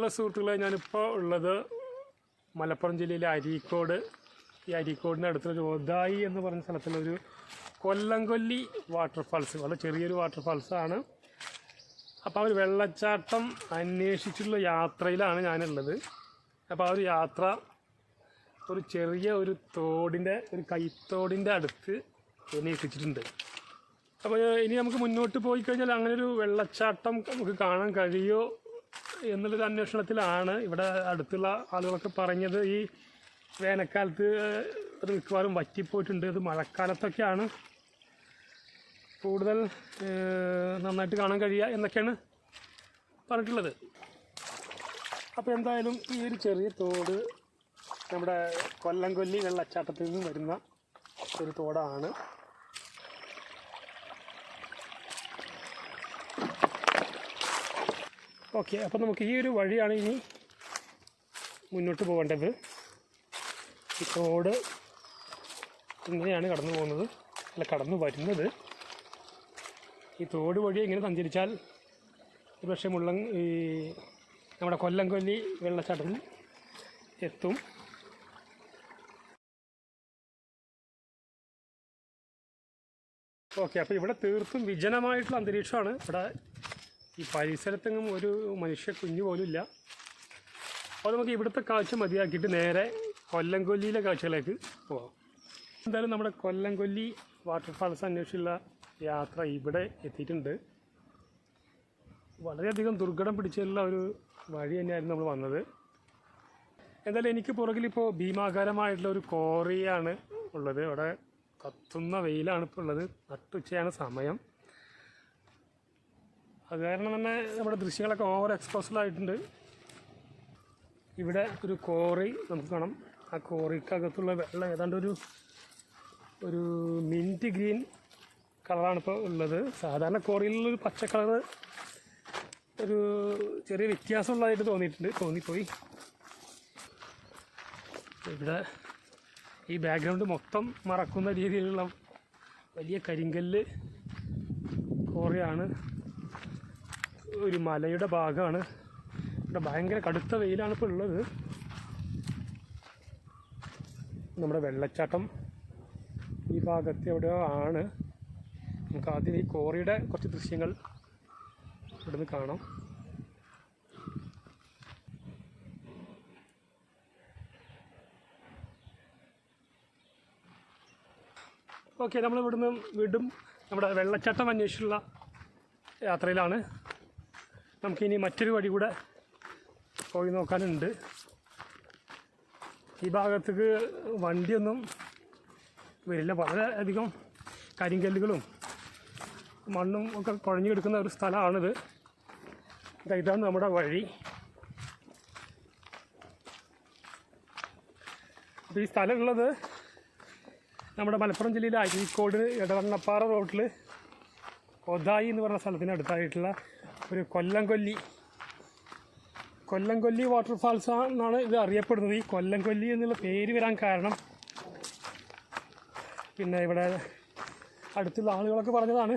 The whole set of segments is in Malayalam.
ഹലോ സുഹൃത്തുക്കളെ ഞാനിപ്പോൾ ഉള്ളത് മലപ്പുറം ജില്ലയിലെ അരീക്കോട് ഈ അരീക്കോടിന്റെ അടുത്തൊരു ഒതായി എന്ന് പറഞ്ഞ സ്ഥലത്തുള്ളൊരു കൊല്ലംകൊല്ലി വാട്ടർഫാൾസ് വളരെ ചെറിയൊരു വാട്ടർഫാൾസാണ് അപ്പോൾ ആ ഒരു വെള്ളച്ചാട്ടം അന്വേഷിച്ചുള്ള യാത്രയിലാണ് ഞാനുള്ളത്. അപ്പോൾ ആ ഒരു യാത്ര ഒരു ചെറിയ ഒരു തോടിന്റെ ഒരു കൈത്തോടിന്റെ അടുത്ത് എന്നെ എത്തിച്ചിട്ടുണ്ട്. അപ്പോൾ ഇനി നമുക്ക് മുന്നോട്ട് പോയി കഴിഞ്ഞാൽ അങ്ങനെ ഒരു വെള്ളച്ചാട്ടം നമുക്ക് കാണാൻ കഴിയുമോ എന്നുള്ളൊരു അന്വേഷണത്തിലാണ് ഇവിടെ അടുത്തുള്ള ആളുകളൊക്കെ പറഞ്ഞത്. ഈ വേനൽക്കാലത്ത് അത് മിക്കവാറും വറ്റിപ്പോയിട്ടുണ്ട്. ഇത് മഴക്കാലത്തൊക്കെയാണ് കൂടുതൽ നന്നായിട്ട് കാണാൻ കഴിയുക എന്നൊക്കെയാണ് പറഞ്ഞിട്ടുള്ളത്. അപ്പോൾ എന്തായാലും ഈ ഒരു ചെറിയ തോട് നമ്മുടെ കൊല്ലംകൊല്ലി വെള്ളച്ചാട്ടത്തിൽ നിന്ന് വരുന്ന ഒരു തോടാണ്. ഓക്കെ അപ്പോൾ നമുക്ക് ഈ ഒരു വഴിയാണ് ഇനി മുന്നോട്ട് പോകേണ്ടത് ഈ റോഡ് ഇങ്ങനെയാണ് കടന്നു പോകുന്നത്. അല്ല കടന്നു വരുന്നത്. ഈ തോട് വഴി ഇങ്ങനെ സഞ്ചരിച്ചാൽ പക്ഷേ മുള്ളൻ ഈ നമ്മുടെ കൊല്ലംകൊല്ലി വെള്ളച്ചാട്ടത്തിൽ എത്തും. ഓക്കെ അപ്പോൾ ഇവിടെ തീർത്തും വിജനമായിട്ടുള്ള അന്തരീക്ഷമാണ് ഇവിടെ ഈ പരിസരത്തെങ്ങും ഒരു മനുഷ്യ കുഞ്ഞു പോലും ഇല്ല അപ്പോൾ നമുക്ക് ഇവിടുത്തെ കാഴ്ച മതിയാക്കിയിട്ട് നേരെ കൊല്ലംകൊല്ലിയിലെ കാഴ്ചകളിലേക്ക് പോകാം എന്തായാലും നമ്മുടെ കൊല്ലംകൊല്ലി വാട്ടർഫാൾസ് അന്വേഷിച്ചുള്ള യാത്ര ഇവിടെ എത്തിയിട്ടുണ്ട്. വളരെയധികം ദുർഘടം പിടിച്ചുള്ള ഒരു വഴി തന്നെയായിരുന്നു നമ്മൾ വന്നത്. എന്തായാലും എനിക്ക് പുറകിൽ ഇപ്പോൾ ഭീമാകാരമായിട്ടുള്ള ഒരു കോറിയാണ് ഉള്ളത്. അവിടെ കത്തുന്ന വെയിലാണ് ഇപ്പോൾ ഉള്ളത്. നട്ടുച്ചയാണ് സമയം. അത് കാരണം തന്നെ നമ്മുടെ ദൃശ്യങ്ങളൊക്കെ ഓവർ എക്സ്പോസ്ഡ് ആയിട്ടുണ്ട്. ഇവിടെ ഒരു കോറി നമുക്ക് കാണാം. ആ കോറിക്കകത്തുള്ള വെള്ളം ഏതാണ്ട് ഒരു ഒരു മിന്റ് ഗ്രീൻ കളറാണ് ഇപ്പോൾ ഉള്ളത്. സാധാരണ കോറിയിലുള്ളൊരു പച്ച കളർ ഒരു ചെറിയ വ്യത്യാസമുള്ളതായിട്ട് തോന്നിയിട്ടുണ്ട്. തോന്നിപ്പോയി. ഇവിടെ ഈ ബാക്ക്ഗ്രൗണ്ട് മൊത്തം മറക്കുന്ന രീതിയിലുള്ള വലിയ കരിങ്കല്ല് കോറിയാണ് ഒരു മലയുടെ ഭാഗമാണ്. ഇവിടെ ഭയങ്കര കടുത്ത വെയിലാണ് ഇപ്പോൾ ഉള്ളത്. നമ്മുടെ വെള്ളച്ചാട്ടം ഈ ഭാഗത്ത് എവിടെയോ ആണ്. നമുക്ക് ആദ്യം ഈ കോറിയുടെ കുറച്ച് ദൃശ്യങ്ങൾ ഇവിടുന്ന് കാണാം. ഓക്കെ നമ്മൾ ഇവിടുന്ന് വീണ്ടും നമ്മുടെ വെള്ളച്ചാട്ടം അന്വേഷിച്ചുള്ള യാത്രയിലാണ്. നമുക്കിനി മറ്റൊരു വഴി കൂടെ പോയി നോക്കാനുണ്ട്. ഈ ഭാഗത്തേക്ക് വണ്ടിയൊന്നും വരില്ല. വളരെയധികം കരിങ്കല്ലുകളും മണ്ണും ഒക്കെ കുഴഞ്ഞു കിടക്കുന്ന ഒരു സ്ഥലമാണിത്. ഇതാണ് നമ്മുടെ വഴി. അപ്പോൾ ഈ സ്ഥലമുള്ളത് നമ്മുടെ മലപ്പുറം ജില്ലയിലെ അരീക്കോട് ഇടവണ്ണപ്പാറ റോഡിൽ ഒതായി എന്ന് പറഞ്ഞ സ്ഥലത്തിന് അടുത്തായിട്ടുള്ള ഒരു കൊല്ലംകൊല്ലി. കൊല്ലംകൊല്ലി വാട്ടർഫാൾസ് എന്നാണ് ഇത് അറിയപ്പെടുന്നത്. ഈ കൊല്ലംകൊല്ലി എന്നുള്ള പേര് വരാൻ കാരണം പിന്നെ ഇവിടെ അടുത്തുള്ള ആളുകളൊക്കെ പറഞ്ഞതാണ്.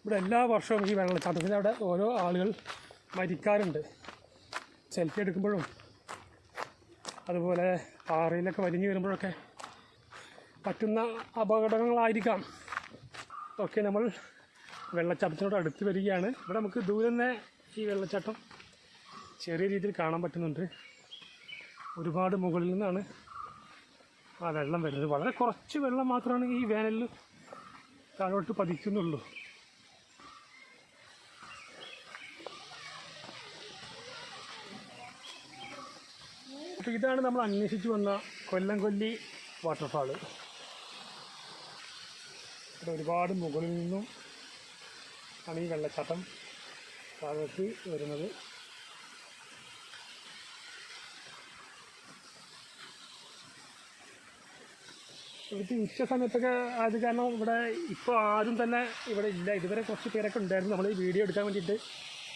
ഇവിടെ എല്ലാ വർഷവും ഈ വെള്ളച്ചാട്ടത്തിന് അവിടെ ഓരോ ആളുകൾ മരിക്കാറുണ്ട്. സെൽഫി എടുക്കുമ്പോഴും. അതുപോലെ പാറയിലൊക്കെ വലിഞ്ഞു വരുമ്പോഴൊക്കെ പറ്റുന്ന അപകടങ്ങളായിരിക്കാം. ഓക്കെ നമ്മൾ വെള്ളച്ചാട്ടത്തിനോട് അടുത്ത് വരികയാണ്. ഇവിടെ നമുക്ക് ദൂരെ തന്നെ ഈ വെള്ളച്ചാട്ടം ചെറിയ രീതിയിൽ കാണാൻ പറ്റുന്നുണ്ട്. ഒരുപാട് മുകളിൽ നിന്നാണ് ആ വെള്ളം വരുന്നത്. വളരെ കുറച്ച് വെള്ളം മാത്രമാണ് ഈ വേനലിൽ താഴോട്ട് പതിക്കുന്നുള്ളൂ. ഇതാണ് നമ്മൾ അന്വേഷിച്ച് വന്ന കൊല്ലംകൊല്ലി വാട്ടർഫാൾ ഇവിടെ ഒരുപാട് മുകളിൽ നിന്നും ആണ് ഈ വെള്ളച്ചാട്ടം താഴോട്ട് വരുന്നത്. ഇവിടുത്തെ ഉച്ച സമയത്തൊക്കെ ആയത് കാരണം ഇവിടെ ഇപ്പോൾ ആരും തന്നെ ഇവിടെ ഇല്ല. ഇതുവരെ കുറച്ച് പേരൊക്കെ ഉണ്ടായിരുന്നു. നമ്മൾ ഈ വീഡിയോ എടുക്കാൻ വേണ്ടിയിട്ട്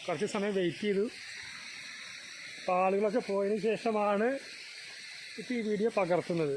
കുറച്ച് സമയം വെയിറ്റ് ചെയ്തു. അപ്പോൾ ആളുകളൊക്കെ പോയതിന് ശേഷമാണ് ഇപ്പോൾ ഈ വീഡിയോ പകർത്തുന്നത്.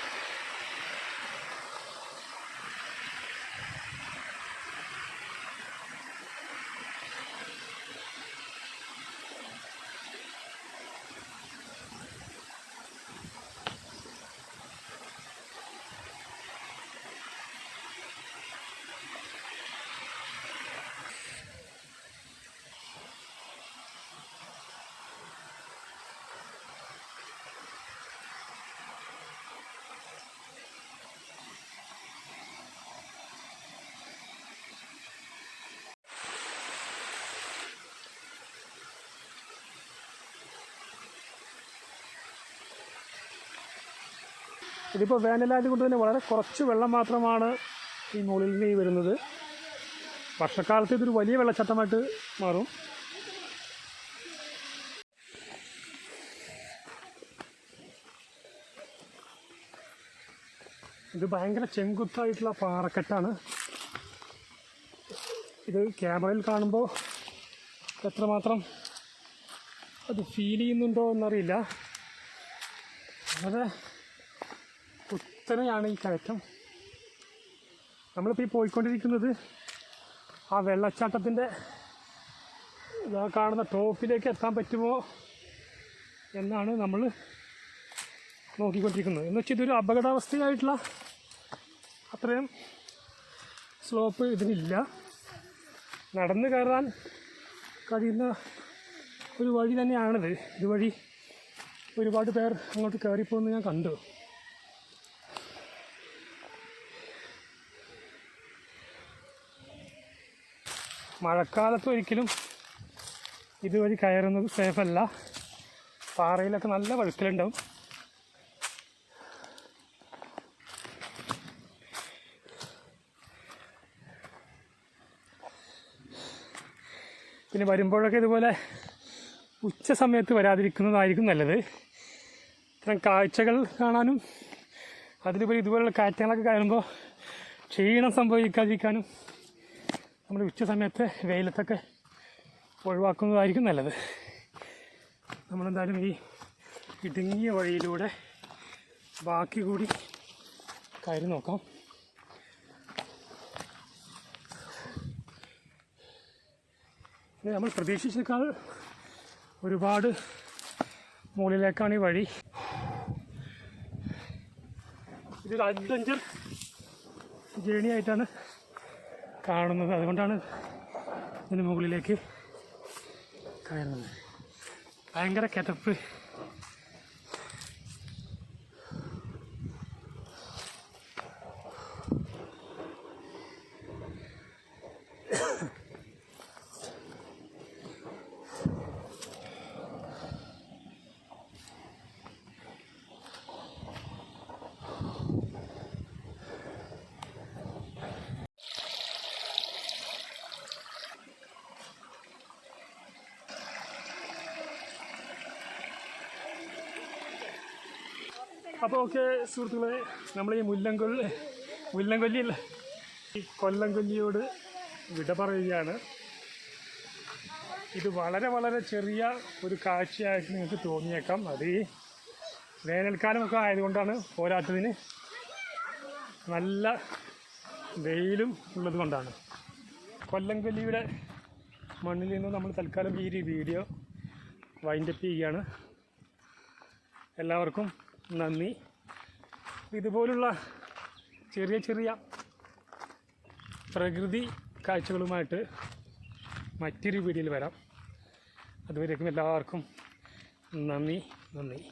ഇതിപ്പോൾ വേനലായത് കൊണ്ട് തന്നെ വളരെ കുറച്ച് വെള്ളം മാത്രമാണ് ഈ മുകളിൽ നിന്ന് ഈ വരുന്നത്. വർഷക്കാലത്ത് ഇതൊരു വലിയ വെള്ളച്ചാട്ടമായിട്ട് മാറും. ഇത് ഭയങ്കര ചെങ്കുത്തായിട്ടുള്ള പാറക്കെട്ടാണ്. ഇത് ക്യാമറയിൽ കാണുമ്പോൾ എത്രമാത്രം അത് ഫീൽ ചെയ്യുന്നുണ്ടോ എന്നറിയില്ല. വളരെ കുത്തനെയാണ് ഈ കയറ്റം. നമ്മളിപ്പോൾ ഈ പോയിക്കൊണ്ടിരിക്കുന്നത് ആ വെള്ളച്ചാട്ടത്തിന്റെ ഇതാ കാണുന്ന ടോപ്പിലേക്ക് എത്താൻ പറ്റുമോ എന്നാണ് നമ്മൾ നോക്കിക്കൊണ്ടിരിക്കുന്നത്. എന്ന് വെച്ചാൽ ഇതൊരു അപകടാവസ്ഥയായിട്ടുള്ള അത്രയും സ്ലോപ്പ് ഇതിനില്ല. നടന്നു കയറാൻ കഴിയുന്ന ഒരു വഴി തന്നെയാണിത്. ഇതുവഴി ഒരുപാട് പേർ അങ്ങോട്ട് കയറിപ്പോകുന്നത് ഞാൻ കണ്ടു. മഴക്കാലത്ത് ഒരിക്കലും ഇതുവഴി കയറുന്നത് സേഫല്ല. പാറയിലൊക്കെ നല്ല വഴുക്കലുണ്ടാവും. പിന്നെ വരുമ്പോഴൊക്കെ ഇതുപോലെ ഉച്ച സമയത്ത് വരാതിരിക്കുന്നതായിരിക്കും നല്ലത്. ഇത്തരം കാഴ്ചകൾ കാണാനും അതിലുപരി ഇതുപോലുള്ള കാറ്റങ്ങളൊക്കെ കയറുമ്പോൾ ക്ഷീണം സംഭവിക്കാതിരിക്കാനും നമ്മൾ ഉച്ച സമയത്ത് വെയിലത്തൊക്കെ ഒഴിവാക്കുന്നതായിരിക്കും നല്ലത്. നമ്മളെന്തായാലും ഈ ഇടുങ്ങിയ വഴിയിലൂടെ ബാക്കി കൂടി കയറി നോക്കാം. നമ്മൾ പ്രതീക്ഷിച്ചേക്കാൾ ഒരുപാട് മുകളിലേക്കാണ് ഈ വഴി. ഇതൊരു അഡ്വഞ്ചർ ജേണി ആയിട്ടാണ് കാണുന്നത്. അതുകൊണ്ടാണ് ഇതിന് മുകളിലേക്ക് കയറുന്നത്. ഭയങ്കര കിതപ്പ് അപ്പോൾ ഓക്കെ സുഹൃത്തുക്കളെ നമ്മൾ ഈ മുല്ലങ്കൊല്ലി മുല്ലങ്കൊല്ലിയിൽ ഈ കൊല്ലംകൊല്ലിയോട് വിട പറയുകയാണ്. ഇത് വളരെ വളരെ ചെറിയ ഒരു കാഴ്ചയായിട്ട് നിങ്ങൾക്ക് തോന്നിയേക്കാം. അത് ഈ വേനൽക്കാലമൊക്കെ ആയതുകൊണ്ടാണ് പോരാത്തതിന് നല്ല വെയിലും ഉള്ളതുകൊണ്ടാണ് കൊല്ലംകൊല്ലിയുടെ മണ്ണിൽ നിന്ന് നമ്മൾ തൽക്കാലം ഈ ഒരു വീഡിയോ വൈൻഡപ്പ് ചെയ്യുകയാണ്. എല്ലാവർക്കും നന്ദി. ഇതുപോലുള്ള ചെറിയ ചെറിയ പ്രകൃതി കാഴ്ചകളുമായിട്ട് മറ്റൊരു വീഡിയോയിൽ വരാം. അതുവരേക്കും എല്ലാവർക്കും നന്ദി നന്ദി.